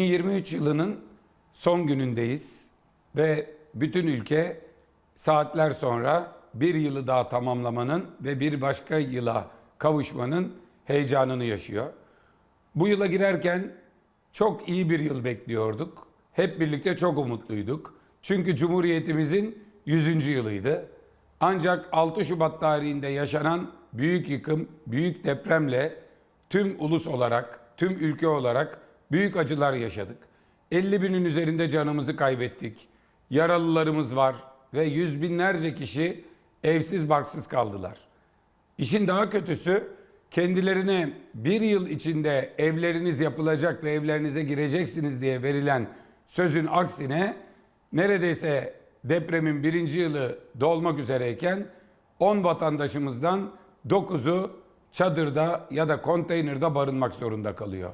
2023 yılının son günündeyiz ve bütün ülke saatler sonra bir yılı daha tamamlamanın ve bir başka yıla kavuşmanın heyecanını yaşıyor. Bu yıla girerken çok iyi bir yıl bekliyorduk. Hep birlikte çok umutluyduk. Çünkü Cumhuriyetimizin 100. yılıydı. Ancak 6 Şubat tarihinde yaşanan büyük yıkım, büyük depremle tüm ulus olarak, tüm ülke olarak büyük acılar yaşadık. 50 binin üzerinde canımızı kaybettik. Yaralılarımız var ve yüz binlerce kişi evsiz barksız kaldılar. İşin daha kötüsü kendilerine bir yıl içinde evleriniz yapılacak ve evlerinize gireceksiniz diye verilen sözün aksine neredeyse depremin birinci yılı dolmak üzereyken 10 vatandaşımızdan 9'u çadırda ya da konteynerde barınmak zorunda kalıyor.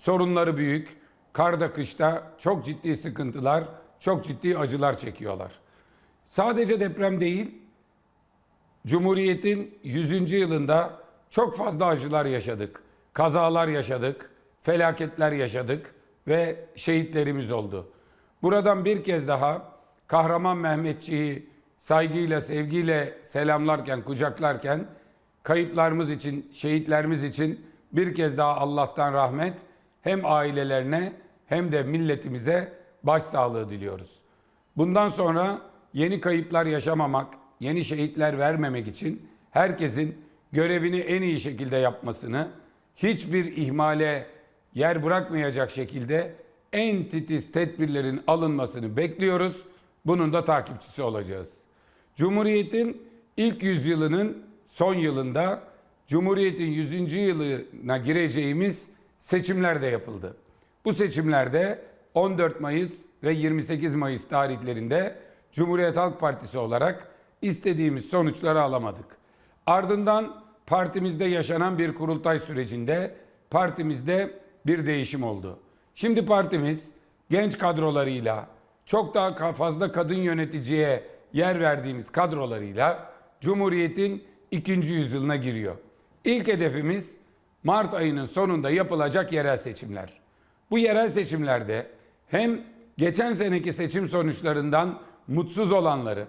Sorunları büyük, karda kışta çok ciddi sıkıntılar, çok ciddi acılar çekiyorlar. Sadece deprem değil, Cumhuriyet'in 100. yılında çok fazla acılar yaşadık. Kazalar yaşadık, felaketler yaşadık ve şehitlerimiz oldu. Buradan bir kez daha kahraman Mehmetçiği saygıyla, sevgiyle selamlarken, kucaklarken kayıplarımız için, şehitlerimiz için bir kez daha Allah'tan rahmet hem ailelerine hem de milletimize başsağlığı diliyoruz. Bundan sonra yeni kayıplar yaşamamak, yeni şehitler vermemek için herkesin görevini en iyi şekilde yapmasını, hiçbir ihmale yer bırakmayacak şekilde en titiz tedbirlerin alınmasını bekliyoruz. Bunun da takipçisi olacağız. Cumhuriyet'in ilk yüzyılının son yılında Cumhuriyet'in 100. yılına gireceğimiz seçimler de yapıldı. Bu seçimlerde 14 Mayıs ve 28 Mayıs tarihlerinde Cumhuriyet Halk Partisi olarak istediğimiz sonuçları alamadık. Ardından partimizde yaşanan bir kurultay sürecinde partimizde bir değişim oldu. Şimdi partimiz genç kadrolarıyla çok daha fazla kadın yöneticiye yer verdiğimiz kadrolarıyla Cumhuriyet'in ikinci yüzyılına giriyor. İlk hedefimiz Mart ayının sonunda yapılacak yerel seçimler. Bu yerel seçimlerde hem geçen seneki seçim sonuçlarından mutsuz olanları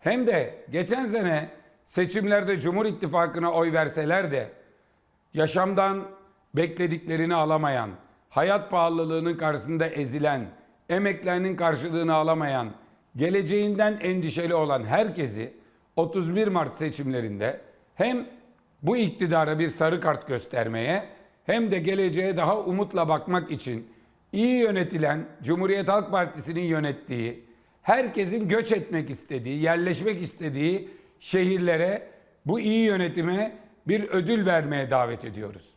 hem de geçen sene seçimlerde Cumhur İttifakı'na oy verseler de yaşamdan beklediklerini alamayan, hayat pahalılığının karşısında ezilen, emeklerinin karşılığını alamayan, geleceğinden endişeli olan herkesi 31 Mart seçimlerinde hem bu iktidara bir sarı kart göstermeye hem de geleceğe daha umutla bakmak için iyi yönetilen Cumhuriyet Halk Partisi'nin yönettiği, herkesin göç etmek istediği, yerleşmek istediği şehirlere bu iyi yönetime bir ödül vermeye davet ediyoruz.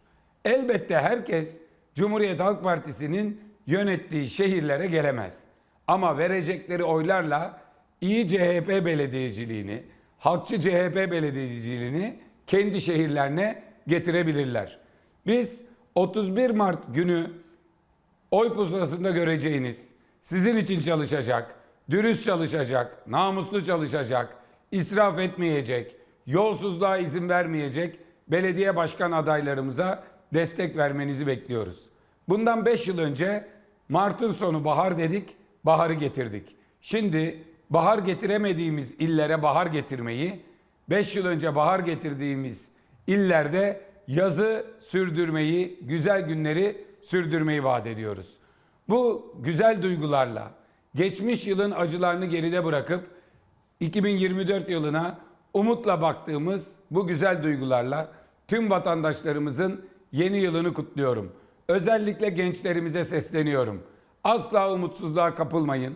Elbette herkes Cumhuriyet Halk Partisi'nin yönettiği şehirlere gelemez. Ama verecekleri oylarla iyi CHP belediyeciliğini, halkçı CHP belediyeciliğini kendi şehirlerine getirebilirler. Biz 31 Mart günü oy pusulasında göreceğiniz, sizin için çalışacak, dürüst çalışacak, namuslu çalışacak, israf etmeyecek, yolsuzluğa izin vermeyecek belediye başkan adaylarımıza destek vermenizi bekliyoruz. Bundan 5 yıl önce Mart'ın sonu bahar dedik, baharı getirdik. Şimdi bahar getiremediğimiz illere bahar getirmeyi, 5 yıl önce bahar getirdiğimiz illerde yazı sürdürmeyi, güzel günleri sürdürmeyi vaat ediyoruz. Bu güzel duygularla geçmiş yılın acılarını geride bırakıp 2024 yılına umutla baktığımız bu güzel duygularla tüm vatandaşlarımızın yeni yılını kutluyorum. Özellikle gençlerimize sesleniyorum. Asla umutsuzluğa kapılmayın.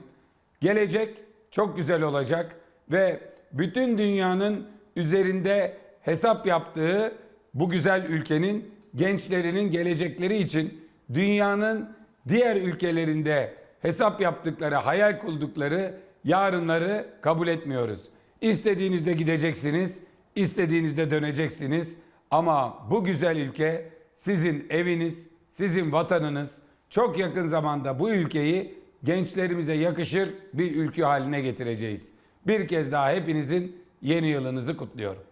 Gelecek çok güzel olacak ve bütün dünyanın üzerinde hesap yaptığı bu güzel ülkenin gençlerinin gelecekleri için dünyanın diğer ülkelerinde hesap yaptıkları, hayal kurdukları yarınları kabul etmiyoruz. İstediğinizde gideceksiniz, istediğinizde döneceksiniz ama bu güzel ülke sizin eviniz, sizin vatanınız. Çok yakın zamanda bu ülkeyi gençlerimize yakışır bir ülke haline getireceğiz. Bir kez daha hepinizin yeni yılınızı kutluyorum.